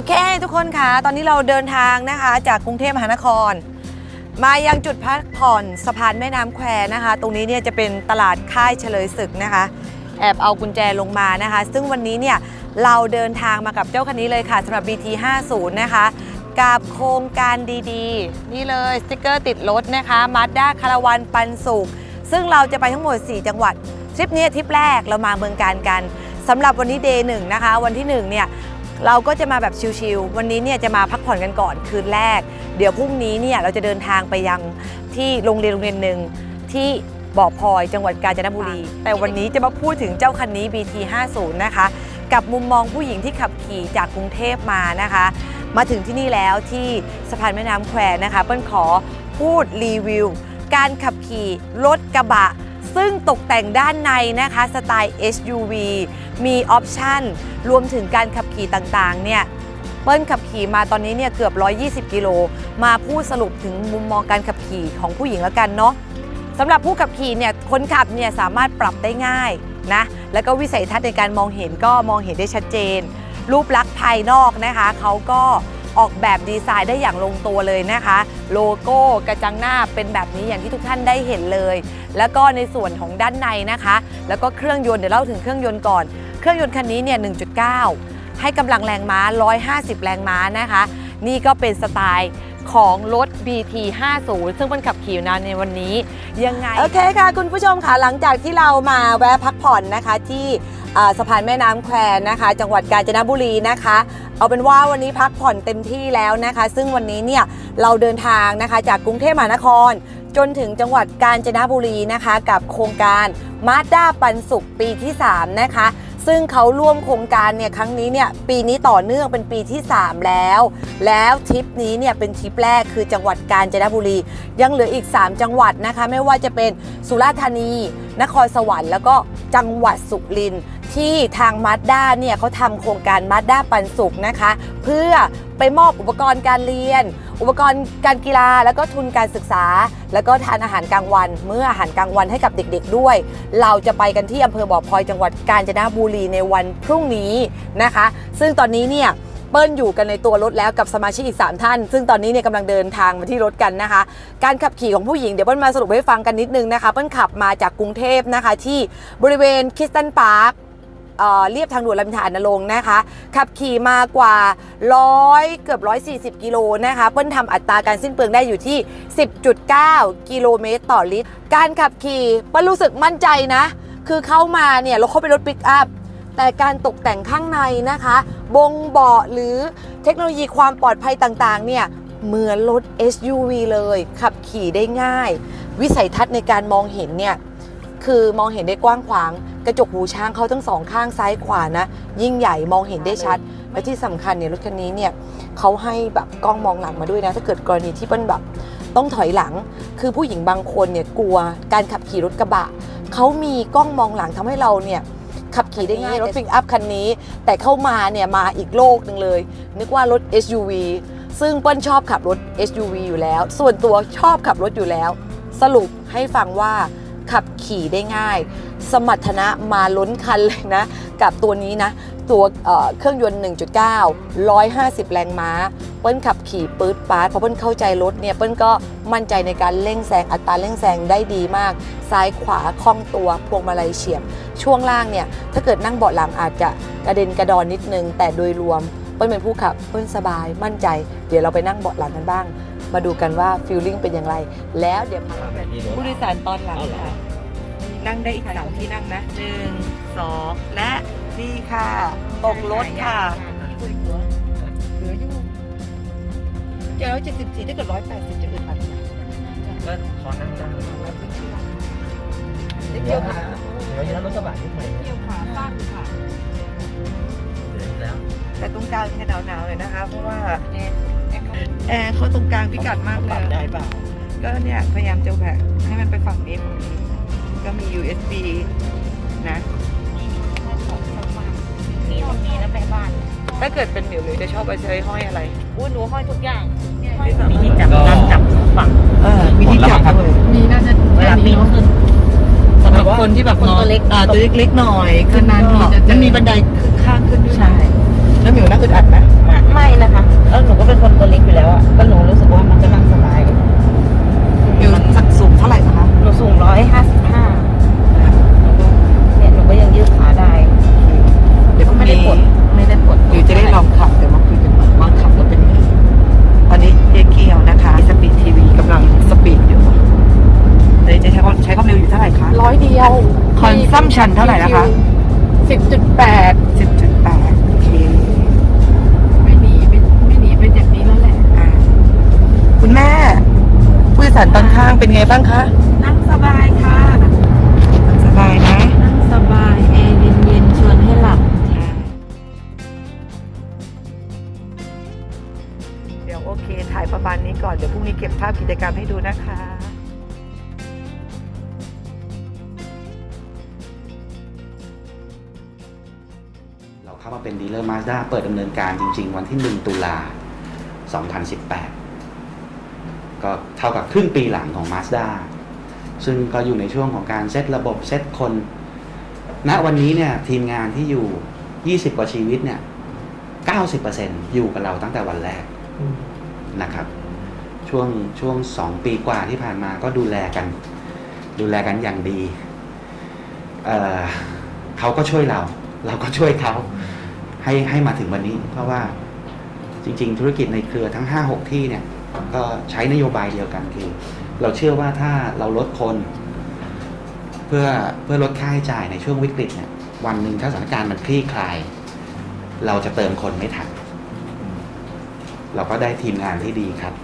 อเค ทุกคนค่ะตอนนี้เราเดินทางนะคะจากกรุงเทพมหานคร มายังจุดพักผ่อนสะพานแม่น้ำแควนะคะ ตรงนี้เนี่ยจะเป็นตลาดค่ายเฉลยศึกนะคะ แอบเอากุญแจลงมานะคะ ซึ่งวันนี้เนี่ยเราเดินทางมากับเจ้าคันนี้เลยค่ะสำหรับ BT 50 นะคะกับโครงการดีๆ นี่เลยสติกเกอร์ติดรถนะคะมาด้าคาราวันปันสุขซึ่งเราจะไปทั้งหมด 4 จังหวัดทริปนี้ทริปแรกเรามาเมืองการกันสำหรับวันนี้เดย์หนึ่งนะคะ วันที่หนึ่งเนี่ย เราก็จะมาแบบชิลๆ วันนี้เนี่ยจะมาพักผ่อนกันก่อนคืนแรก เดี๋ยวพรุ่งนี้เนี่ยเราจะเดินทางไปยังที่โรงเรียนโรงเรียนหนึ่งที่บ่อพลอยจังหวัดกาญจนบุรี แต่วันนี้จะมาพูดถึงเจ้าคันนี้ BT 50นะคะ กับมุมมองผู้หญิงที่ขับขี่จากกรุงเทพมานะคะ มาถึงที่นี่แล้วที่สะพานแม่น้ำแควนะคะ เปิ้ลขอพูดรีวิว การขับขี่รถกระบะ ซึ่งตกแต่งด้านในนะคะสไตล์ SUV มีออปชันรวมถึงการขับขี่ต่างๆเนี่ยเปิ้ลขับขี่มาตอนนี้เนี่ยเกือบ 120 กิโล มาพูดสรุปถึงมุมมองการขับขี่ของผู้หญิงแล้วกันเนาะสำหรับผู้ขับขี่เนี่ยคนขับเนี่ยสามารถปรับได้ง่ายนะแล้วก็วิสัยทัศน์ในการมองเห็นก็มองเห็นได้ชัดเจน รูปลักษณ์ภายนอกนะคะเขาก็ ออกแบบดีไซน์ได้อย่างลงตัวเลยนะคะ โลโก้กระจังหน้าเป็นแบบนี้อย่างที่ทุกท่านได้เห็นเลย แล้วก็ในส่วนของด้านในนะคะ แล้วก็เครื่องยนต์เดี๋ยวเล่าถึงเครื่องยนต์ก่อน เครื่องยนต์คันนี้เนี่ย 1.9 ให้กำลังแรงม้า 150 แรงม้านะคะ นี่ก็เป็นสไตล์ของรถ BT 50 ซึ่งเป็นขับขี่นานในวันนี้ยังไง โอเคค่ะ คุณผู้ชมค่ะหลังจากที่เรามาแวะพักผ่อนนะคะที่ สะพานแม่น้ำแควนะคะ จังหวัดกาญจนบุรีนะคะ เอาเป็นว่าวันนี้พักผ่อนเต็มที่แล้วนะคะ ซึ่งวันนี้เนี่ยเราเดินทางนะคะจากกรุงเทพมหานคร จนถึงจังหวัดกาญจนบุรีนะคะ กับโครงการมาด้าปันสุขปีที่ 3 นะคะซึ่งเขาร่วมโครงการเนี่ยครั้งนี้เนี่ยปีนี้ต่อเนื่องเป็นปีที่ 3 แล้ว แล้วทริปนี้เนี่ยเป็นทริปแรกคือจังหวัดกาญจนบุรี ยังเหลืออีก 3 จังหวัดนะคะ ไม่ว่าจะเป็นสุราษฎร์ธานี นครสวรรค์แล้วก็จังหวัดสุรินทร์ ที่ทางมาด้าเนี่ยเขาทำโครงการมาด้าปันสุขนะคะ เพื่อไปมอบอุปกรณ์การเรียน อุปกรณ์การกีฬาแล้วก็ทุนการศึกษา แล้วก็ทานอาหารกลางวัน เมื่ออาหารกลางวันให้กับเด็กๆด้วย เราจะไปกันที่อำเภอบ่อพลอยจังหวัดกาญจนบุรีในวันพรุ่งนี้นะคะ ซึ่งตอนนี้เนี่ยเปิ้ลอยู่กันในตัวรถแล้วกับสมาชิกอีก 3 ท่าน ซึ่งตอนนี้เนี่ยกำลังเดินทางมาที่รถกันนะคะ การขับขี่ของผู้หญิงเดี๋ยวเปิ้ลมาสรุปให้ฟังกันนิดนึงนะคะ เปิ้ลขับมาจากกรุงเทพนะคะที่บริเวณคิสตันพาร์ค เรียบทางด่วนรามอินทรานรงค์นะคะ ขับขี่มากว่า100เกือบ 140 กิโลนะคะ เปิ้ลทำอัตราการสิ้นเปลืองได้อยู่ที่ 10.9 กิโลเมตรต่อลิตร การขับขี่เปิ้ลรู้สึกมั่นใจนะ คือเข้ามาเนี่ยเราเข้าไปนรถปิกอัพแต่การตกแต่งข้างในนะคะ บงเบาะหรือเทคโนโลยีความปลอดภัยต่างๆ เนี่ยเหมือนรถ SUV เลย ขับขี่ได้ง่าย วิสัยทัศน์ในการมองเห็นเนี่ย คือมองเห็นได้กว้างขวาง กระจกหูช้างเขาทั้งสองข้างซ้ายขวานะ ยิ่งใหญ่มองเห็นได้ชัด และที่สำคัญเนี่ยรถคันนี้เนี่ยเขาให้แบบกล้องมองหลังมาด้วยนะ ถ้าเกิดกรณีที่เปิ้ลแบบต้องถอยหลัง คือผู้หญิงบางคนเนี่ยกลัวการขับขี่รถกระบะเขามีกล้องมองหลังทำให้เราเนี่ยขับขี่ได้ง่ายรถปิกอัพคันนี้ แต่เข้ามาเนี่ยมาอีกโลกหนึ่งเลย นึกว่ารถ SUV ซึ่งเปิ้ลชอบขับรถ SUV อยู่แล้ว ส่วนตัวชอบขับรถอยู่แล้ว สรุปให้ฟังว่า ขับขี่ได้ง่าย สมรรถนะมาล้นคันเลยนะ กับตัวนี้นะ ตัวเเครื่องยนต์ 1.9 150 แรงม้า เปิ้ลขับขี่ปื๊ดปาดพอเปิ้ลเข้าใจรถเนี่ย เปิ้ลก็มั่นใจในการเร่งแซงอัตราเร่งแซงได้ดีมาก ซ้ายขวาคล่องตัวพวงมาลัยเฉียบ ช่วงล่างเนี่ย ถ้าเกิดนั่งเบาะหลังอาจจะกระเด็นกระดอนนิดนึง แต่โดยรวมเปิ้ลเป็นผู้ขับเปิ้ลสบายมั่นใจ เดี๋ยวเราไปนั่งเบาะหลังกันบ้าง มาดูกันว่าฟิลลิ่งเป็นอย่างไร แล้วเดี๋ยวพาไปผู้โดยสารตอนหลังค่ะนั่งได้อีกสามที่นั่งนะหนึ่งสองและนี่ค่ะ ตกรถค่ะเหลืออยู่เจ็ดร้อยเจ็ดสิบสี่ถ้าเกิดร้อยแปดสิบจะอึดอัดไหมก็ขอนั่งได้นิดเดียวค่ะเดี๋ยวยัดรถกระบะนิดหน่อยเดียวขาสั้นค่ะเดี๋ยวแล้วแต่ตรงกลางแค่หนาวๆเลยนะคะ เพราะว่า แอร์เขาตรงกลางพิกัดมากเลปรับย ได้เปล่าก็เนี่ยพยายามจะแหวกให้มันไปฝั่งนี้ฝั่งนี้ก็มี USB นะมีตรงนี้แล้วไปบ้านถ้าเกิดเป็นหมิวหมิวจะชอบไปใช้ห้อยอะไรอุ้ยหนูห้อยทุกอย่างที่สามารถมีที่จับนั่งจับฝั่ง เออมีที่จับด้วย มีน่าจะเวลาปีนขึ้นสำหรับคนที่แบบคนตัวเล็ก อ่าตัวเล็กๆหน่อยนานๆทีจะเจอ มันมีบันไดข้างขึ้นด้วยใช่นะ น้ำหมิวนั่งอึดอัดไหมไม่ไม่นะคะแล้วหนูก็เป็นคนตัวเล็กอยู่แล้วอะก็หนูรู้สึกว่ามันก็นั่งสบายหมิวสักสูงเท่าไหร่นะคะหนูสูงร้อยห้าสิบห้าเนี่ยหนูก็ยังยืดขาได้ เดี๋ยวพรุ่งไม่ได้นี้ปวดไม่ได้ปวดหมิวจะได้ลองขับเดี๋ยวมาคุยกันว่าขับแล้วเป็นยังไงตอนนี้เจ๊เกียวนะคะสปีดทีวีกำลังสปีดอยู่เลยจะใช้ความใช้ความเร็วอยู่เท่าไหร่คะร้อยเดียวคอนซัมชันเท่าไหร่นะคะสิบจุดแปด ผู้โดยสารตอนข้างเป็นไงบ้างคะ นั่งสบายค่ะ สบายนะ นั่งสบายแอร์เย็นๆชวนให้หลับ เดี๋ยวโอเค ถ่ายประมาณนี้ก่อน เดี๋ยวพรุ่งนี้เก็บภาพกิจกรรมให้ดูนะคะเราเข้ามาเป็นดีลเลอร์มาสด้าเปิดดำเนินการจริง ๆ วันที่ 1 ตุลา 2018 ก็เท่ากับครึ่งปีหลังของ Mazda ซึ่งก็อยู่ในช่วงของการเซตระบบเซตคนณวันนี้เนี่ยทีมงานที่อยู่ 20 กว่าชีวิตเนี่ย 90%อยู่กับเราตั้งแต่วันแรกนะครับ ช่วงช่วง 2 ปีกว่าที่ผ่านมาก็ดูแลกัน ดูแลกันอย่างดีเเขาก็ช่วยเรา เราก็ช่วยเขาให้ให้มาถึงวันนี้ เพราะว่าจริง ๆ ธุรกิจในเครือทั้ง 5-6 ที่เนี่ย ก็ใช้นโยบายเดียวกันคือ เราเชื่อว่าถ้าเราลดคน เพื่อเพื่อลดค่าใช้จ่ายในช่วงวิกฤตเนี่ยวันหนึ่งถ้าสถานการณ์มันคลี่คลาย เราจะเติมคนไม่ทันเราก็ได้ทีมงานที่ดีครับ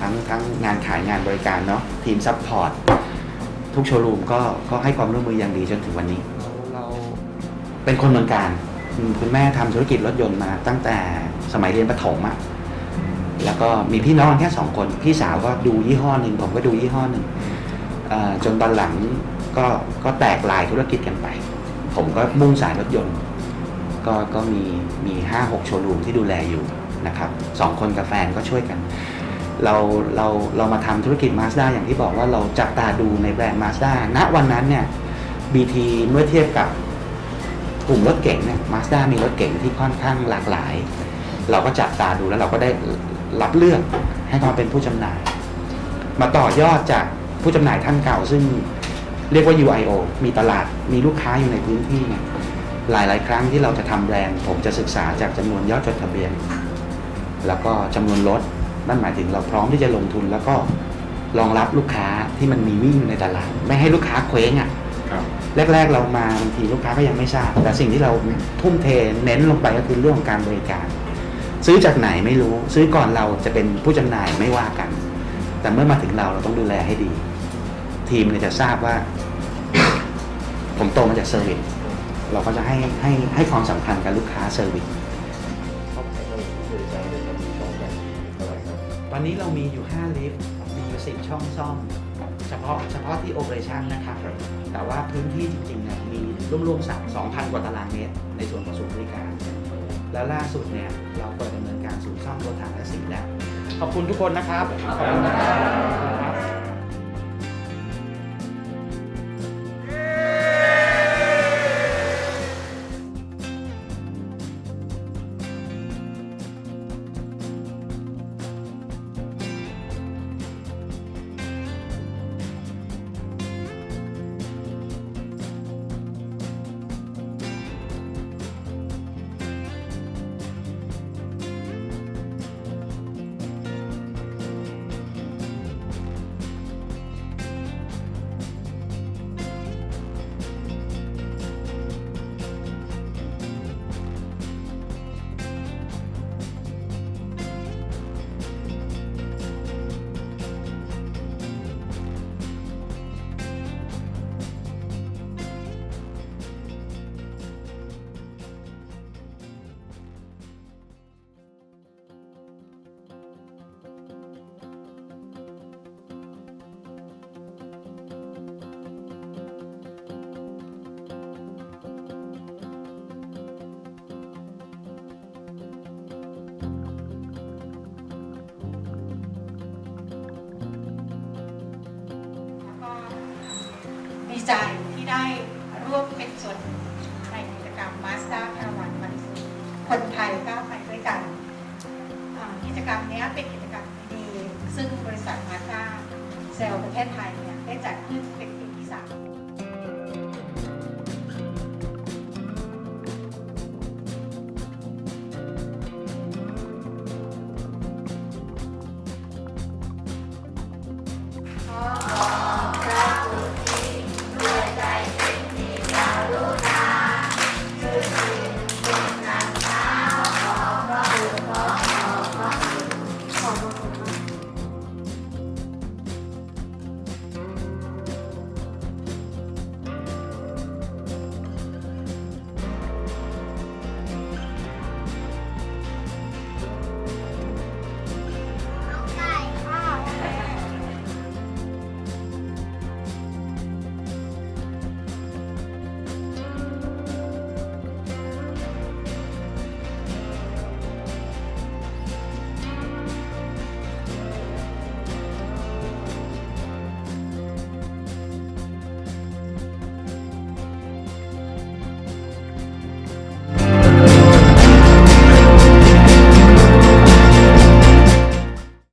ทั้งทั้งงานขายงานบริการเนาะทีมซัพพอร์ตทุกโชว์รูมก็ก็ให้ความร่วมมืออย่างดีจนถึงวันนี้ เราเป็นคนเมืองการ คุณแม่ทำธุรกิจรถยนต์มาตั้งแต่สมัยเรียนประถมอะ แล้วก็มีพี่น้องแค่สองคน พี่สาวก็ดูยี่ห้อหนึ่งผมก็ดูยี่ห้อหนึ่งจนตอนหลังก็ก็แตกลายธุรกิจกันไป ผมก็มุ่งสายรถยนต์ ก็ก็มีมีห้าหกโชว์รูมที่ดูแลอยู่นะครับสองคนกับแฟนก็ช่วยกัน เราเราเรามาทำธุรกิจ Mazda อย่างที่บอกว่าเราจับตาดูในแบรนด์ Mazda ณวันนั้นเนี่ย BT เมื่อเทียบกับกลุ่มรถเก๋งเนี่ย Mazda มีรถเก๋งที่ค่อนข้างหลากหลาย เราก็จับตาดูแล้วเราก็ได้ รับเลือกให้ความเป็นผู้จำหน่าย มาต่อยอดจากผู้จำหน่ายท่านเก่า ซึ่งเรียกว่า UIO มีตลาดมีลูกค้าอยู่ในพื้นที่เนี่ยหลายๆ ครั้งที่เราจะทำแบรนด์ผมจะศึกษาจากจำนวนยอดจดทะเบียน แล้วก็จำนวนรถนั่นหมายถึงเราพร้อมที่จะลงทุนแล้วก็รองรับลูกค้าที่มันมีวิ่งอยู่ในตลาด ไม่ให้ลูกค้าเคว้งอะ่ะแรก ๆ เรามาบางทีลูกค้าก็ยังไม่ทราบ แต่สิ่งที่เราทุ่มเทเน้นลงไปก็คือเรื่องของการบริการ ซื้อจากไหนไม่รู้ ซื้อก่อนเราจะเป็นผู้จำหน่ายไม่ว่ากัน แต่เมื่อมาถึงเราเราต้องดูแลให้ดี ทีมเนี่ยจะทราบว่า ผมโตมาจากเซอร์วิสเราก็จะให้ให้ให้ความสำคัญกับลูกค้าเซอร์วิสตอนนี้เรามีอยู่ 5 ลิฟต์มีอยู่10ช่องซ่อม เฉพาะเฉพาะที่โอเปอเรชั่นนะครับแต่ว่าพื้นที่จริงๆเนี่ยมีรวมๆสัก2,000 กว่าตารางเมตรในส่วนของศูนย์บริการ แล้วล่าสุดเนี่ยเราเปิดดำเนินการศูนย์ซ่อมรถถังและสิ่งแล้ว ขอบคุณทุกคนนะครับ ขอบคุณนะครับ ใจที่ได้ร่วมเป็นส่วนในกิจกรรม Mazda Caravan วัน